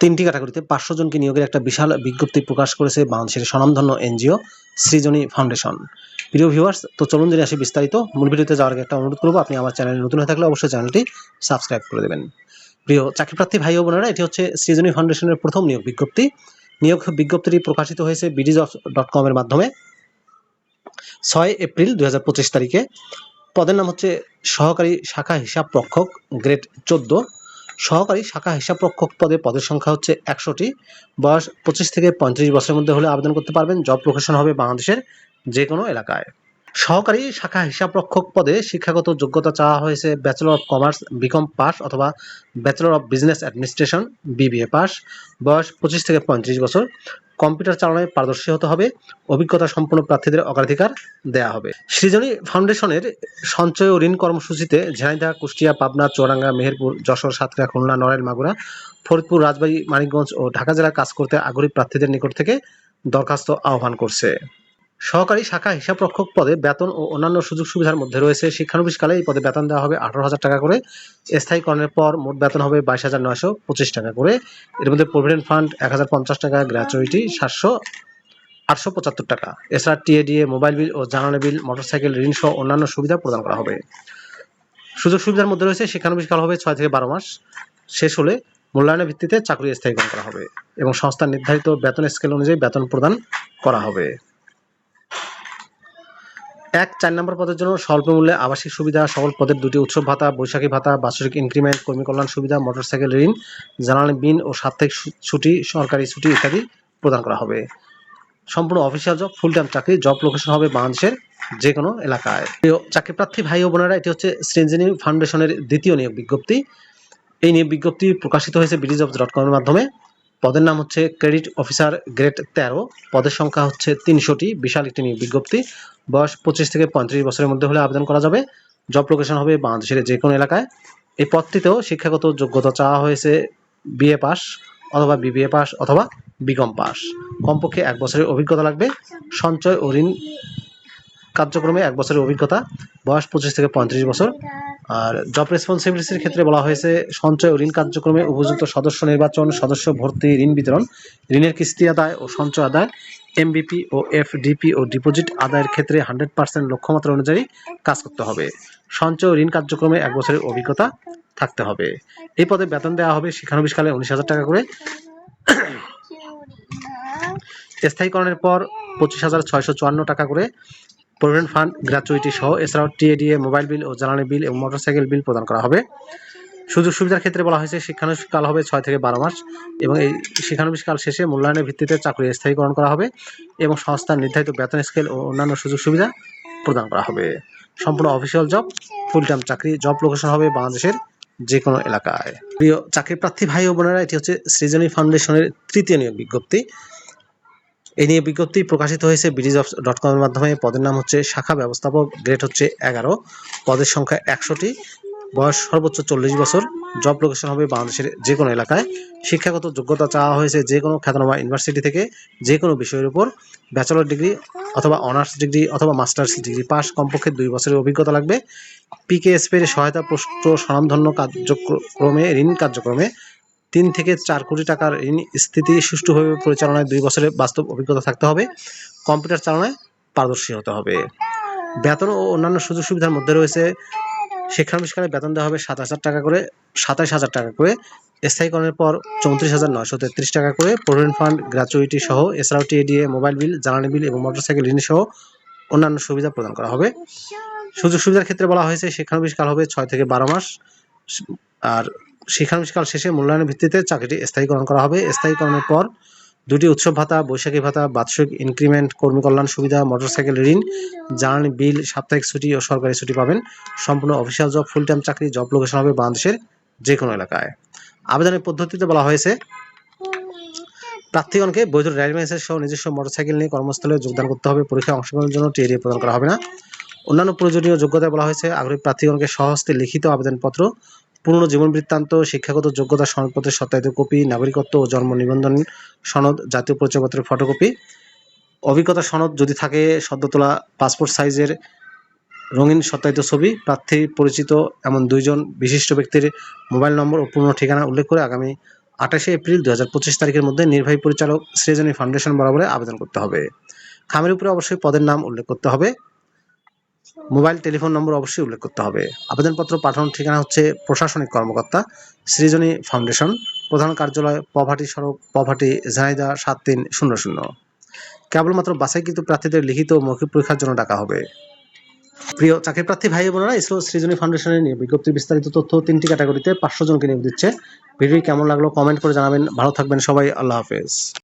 তিনটি ক্যাটাগরিতে পাঁচশো জনকে নিয়োগের একটা বিশাল বিজ্ঞপ্তি প্রকাশ করেছে বাংলাদেশের স্বনামধন্য এনজিও সৃজনী ফাউন্ডেশন। প্রিয় ভিউয়ার্স তো চলুন জেনে আসি বিস্তারিত। মূল ভিডিওতে যাওয়ার আগে একটা অনুরোধ করব, আপনি আমার চ্যানেলে নতুন হয়ে থাকলে অবশ্যই চ্যানেলটি সাবস্ক্রাইব করে দেবেন। প্রিয় চাকরিপ্রার্থী ভাই ও বোনেরা, এটি হচ্ছে সৃজনী ফাউন্ডেশনের প্রথম নিয়োগ বিজ্ঞপ্তি। নিয়োগ বিজ্ঞপ্তিটি প্রকাশিত হয়েছে বিডিজ ডট কমের মাধ্যমে ছয় এপ্রিল দু হাজার পঁচিশ তারিখে। পদের নাম হচ্ছে সহকারী শাখা হিসাব রক্ষক গ্রেড চোদ্দ। সহকারী শাখা হিসাব রক্ষক পদে পদের সংখ্যা হচ্ছে একশোটি। বয়স পঁচিশ থেকে পঁয়ত্রিশ বছরের মধ্যে হলে আবেদন করতে পারবেন। জব লোকেশন হবে বাংলাদেশের যে কোনো এলাকায়। সহকারী শাখা হিসাব রক্ষক পদে শিক্ষাগত যোগ্যতা চাওয়া হয়েছে bachelor of commerce B Com pass অথবা bachelor of business administration BBA pass. বয়স পঁচিশ থেকে পঁয়ত্রিশ বছর। কম্পিউটার চালানোয় পারদর্শী হতে হবে, অভিজ্ঞতা সম্পন্ন প্রার্থীদের অগ্রাধিকার দেয়া হবে। সৃজনী ফাউন্ডেশনের সঞ্চয় ও ঋণ কর্মসূচিতে ঝিনাইদহ, কুষ্টিয়া, পাবনা চৌরাঙ্গা মেহেরপুর, যশোর, সাতক্ষীরা, খুলনা, নড়াইল, মাগুরা, ফরিদপুর, রাজবাড়ী, মানিকগঞ্জ ও ঢাকা জেলায় কাজ করতে আগ্রহী প্রার্থীদের নিকট থেকে দরখাস্ত আহ্বান করছে। সহকারী শাখা হিসাবরক্ষক পদে বেতন ও অন্যান্য সুযোগ সুবিধার মধ্যে রয়েছে। শিক্ষানবিশকালে এই পদে বেতন দেওয়া হবে আঠারো হাজার টাকা করে। স্থায়ীকরণের পর মোট বেতন হবে বাইশ হাজার নয়শো পঁচিশ টাকা করে। এর মধ্যে প্রভিডেন্ট ফান্ড এক হাজার পঞ্চাশ টাকা, গ্র্যাচুইটি সাতশো আটশো পঁচাত্তর টাকা। এছাড়া টিএডিএ, মোবাইল বিল ও জ্বালানি বিল, মোটরসাইকেল, ঋণ সহ অন্যান্য সুবিধা প্রদান করা হবে। সুযোগ সুবিধার মধ্যে রয়েছে শিক্ষানবিশকাল হবে ছয় থেকে বারো মাস। শেষ হলে মূল্যায়নের ভিত্তিতে চাকরি স্থায়ীকরণ করা হবে এবং সংস্থার নির্ধারিত বেতন স্কেল অনুযায়ী বেতন প্রদান করা হবে। এক চার নম্বর পদের জন্য স্বল্প মূল্যে আবাসিক সুবিধা সকল পদের দুটি উৎসব ভাতা, বৈশাখী ভাতা, বাৎসরিক ইনক্রিমেন্ট কর্মী কল্যাণ সুবিধা মোটরসাইকেল ঋণ জ্বালানি বিন ও সাপ্তাহিক ছুটি, সরকারি ছুটি ইত্যাদি প্রদান করা হবে। সম্পূর্ণ অফিসিয়াল জব ফুল টাইম চাকরি জব লোকেশন হবে বাংলাদেশের যে কোনো এলাকায় চাকরি প্রার্থী ভাই ও বোনেরা, এটি হচ্ছে সৃজনী ফাউন্ডেশনের দ্বিতীয় নিয়োগ বিজ্ঞপ্তি। এই নিয়োগ বিজ্ঞপ্তি প্রকাশিত হয়েছে বিডি জবস ডট কমের মাধ্যমে। পদের নাম হচ্ছে ক্রেডিট অফিসার গ্রেড তেরো। পদের সংখ্যা হচ্ছে তিনশোটি। বিশাল একটি নিয়োগ বিজ্ঞপ্তি। বয়স পঁচিশ থেকে পঁয়ত্রিশ বছরের মধ্যে হলে আবেদন করা যাবে। জব লোকেশন হবে বাংলাদেশের যে কোনো এলাকায়। এই পদটিতেও শিক্ষাগত যোগ্যতা চাওয়া হয়েছে বিএ পাস অথবা বিবিএ পাস অথবা বিকম পাস। কমপক্ষে এক বছরের অভিজ্ঞতা লাগবে। সঞ্চয় ও ঋণ কার্যক্রমে এক বছরের অভিজ্ঞতা, বয়স পঁচিশ থেকে পঁয়ত্রিশ বছর। আর জব রেসপন্সিবিলিটির ক্ষেত্রে বলা হয়েছে, সঞ্চয় ও ঋণ কার্যক্রমে উপযুক্ত সদস্য নির্বাচন, সদস্য ভর্তি, ঋণ বিতরণ, ঋণের কিস্তি আদায় ও সঞ্চয় আদায় এমবিপি ও এফডিপি ও ডিপোজিট আদায়ের ক্ষেত্রে হান্ড্রেড পার্সেন্ট লক্ষ্যমাত্রা অনুযায়ী কাজ করতে হবে। সঞ্চয় ঋণ কার্যক্রমে এক বছরের অভিজ্ঞতা থাকতে হবে। এই পদে বেতন দেওয়া হবে শিক্ষানবিশকালে উনিশ হাজার টাকা করে। স্থায়ীকরণের পর পঁচিশ হাজার ছয়শো চুয়ান্ন টাকা করে। প্রভিডেন্ট ফান্ড গ্র্যাচুইটি সহ এছাড়াও টিএডিএ, মোবাইল বিল ও জ্বালানি বিল এবং মোটরসাইকেল বিল প্রদান করা হবে। সুযোগ সুবিধার ক্ষেত্রে বলা হয়েছে শিক্ষানবিশকাল হবে ছয় থেকে বারো মাস এবং এই শিক্ষানবিশকাল শেষে মূল্যায়নের ভিত্তিতে চাকরি স্থায়ীকরণ করা হবে এবং সংস্থার নির্ধারিত বেতন স্কেল ও অন্যান্য সুযোগ সুবিধা প্রদান করা হবে। সম্পূর্ণ অফিসিয়াল জব ফুল টাইম চাকরি, জব লোকেশন হবে বাংলাদেশের যে কোনো এলাকায়। প্রিয় চাকরি প্রার্থী ভাই ও বোনেরা, এটি হচ্ছে সৃজনী ফাউন্ডেশনের তৃতীয় নিয়োগ বিজ্ঞপ্তি। এই নিয়ে বিজ্ঞপ্তি প্রকাশিত হয়েছে বিডিজ ডট কমের মাধ্যমে। পদের নাম হচ্ছে শাখা ব্যবস্থাপক, গ্রেড হচ্ছে এগারো। পদের সংখ্যা একশোটি বয়স সর্বোচ্চ চল্লিশ বছর। জব লোকেশন হবে বাংলাদেশের যে কোনো এলাকায়। শিক্ষাগত যোগ্যতা চাওয়া হয়েছে যে কোনো খ্যাতনামা ইউনিভার্সিটি থেকে যে কোনো বিষয়ের উপর। ব্যাচেলর ডিগ্রি অথবা অনার্স ডিগ্রি অথবা মাস্টার্স ডিগ্রি পাস। কমপক্ষে দুই বছরের অভিজ্ঞতা লাগবে। পিকেএসপি এর সহায়তা পুষ্ট স্বনামধন্য কার্যক্রমে ঋণ কার্যক্রমে তিন থেকে চার কোটি টাকার ঋণ স্থিতি সুষ্ঠুভাবে পরিচালনায় দুই বছরের বাস্তব অভিজ্ঞতা থাকতে হবে। কম্পিউটার চালনায় পারদর্শী হতে হবে। বেতন ও অন্যান্য সুযোগ সুবিধার মধ্যে রয়েছে। শিক্ষানবিষ্কারে বেতন দেওয়া হবে সাত হাজার টাকা করে সাতাশ হাজার টাকা করে। স্থায়ীকরণের পর চৌত্রিশ হাজার নয়শো তেত্রিশ টাকা করে। প্রভিডেন্ট ফান্ড, গ্র্যাচুইটি সহ, এছাড়াও টিএডিএ, মোবাইল বিল, জ্বালানি বিল এবং মোটরসাইকেল ঋণ সহ অন্যান্য সুবিধা প্রদান করা হবে। সুযোগ সুবিধার ক্ষেত্রে বলা হয়েছে শিক্ষানবিষ্কাল হবে ছয় থেকে বারো মাস। আর শিক্ষানবিষ্কাল শেষে মূল্যায়নের ভিত্তিতে চাকরিটি স্থায়ীকরণ করা হবে। স্থায়ীকরণের পর দুটি উৎসব ভাতা, বৈশাখী ভাতা, বাৎসরিক ইনক্রিমেন্ট কর্মী কল্যাণ সুবিধা, মোটরসাইকেল ঋণ জ্বালানি বিল, সাপ্তাহিক ছুটি ও সরকারি ছুটি পাবেন। সম্পূর্ণ অফিসিয়াল জব ফুল টাইম চাকরি, জব লোকেশন হবে বাংলাদেশের যে কোনো এলাকায়। আবেদনের পদ্ধতিতে বলা হয়েছে, প্রার্থীগণকে বৈধ ড্রাইভিং লাইসেন্স সহ নিজস্ব মোটরসাইকেল নিয়ে কর্মস্থলে যোগদান করতে হবে। পরীক্ষায় অংশগ্রহণের জন্য টিএডিএ প্রদান করা হবে না। অন্যান্য প্রয়োজনীয় যোগ্যতায় বলা হয়েছে, আগ্রহী প্রার্থীগণকে সহস্তে লিখিত আবেদনপত্র পূর্ণ জীবন বৃত্তান্ত শিক্ষাগত যোগ্যতা সনদপত্রের সত্যায়িত কপি, নাগরিকত্ব ও জন্ম নিবন্ধন সনদ, জাতীয় পরিচয়পত্রের ফটোকপি। অভিজ্ঞতা সনদ যদি থাকে সদ্য তোলা পাসপোর্ট সাইজের রঙিন সত্যায়িত ছবি, প্রার্থী পরিচিত এমন দুইজন বিশিষ্ট ব্যক্তির মোবাইল নম্বর ও পূর্ণ ঠিকানা উল্লেখ করে আগামী আঠাশে এপ্রিল দু হাজার পঁচিশ তারিখের মধ্যে নির্বাহী পরিচালক সৃজনী ফাউন্ডেশন বরাবরে আবেদন করতে হবে। খামের উপরে অবশ্যই পদের নাম উল্লেখ করতে হবে। মোবাইল, টেলিফোন নম্বর অবশ্যই উল্লেখ করতে হবে। আবেদনপত্র পাঠানোর ঠিকানা হচ্ছে প্রশাসনিক কর্মকর্তা সৃজনী ফাউন্ডেশন, প্রধান কার্যালয়, পভাটি সড়ক, পভাটি ঝানাইদা সাত তিন শূন্য শূন্য। কেবলমাত্র বাছাইকৃত প্রার্থীদের লিখিত মৌখিক পরীক্ষার জন্য ডাকা হবে। প্রিয় চাকরি প্রার্থী ভাই বোনেরা, ইসরো সৃজনী ফাউন্ডেশনের নিয়ে বিজ্ঞপ্তির বিস্তারিত তথ্য তিনটি ক্যাটাগরিতে পাঁচশো জনকে নিয়োগ দিচ্ছে। ভিডিও কেমন লাগল কমেন্ট করে জানাবেন। ভালো থাকবেন সবাই। আল্লাহ হাফেজ।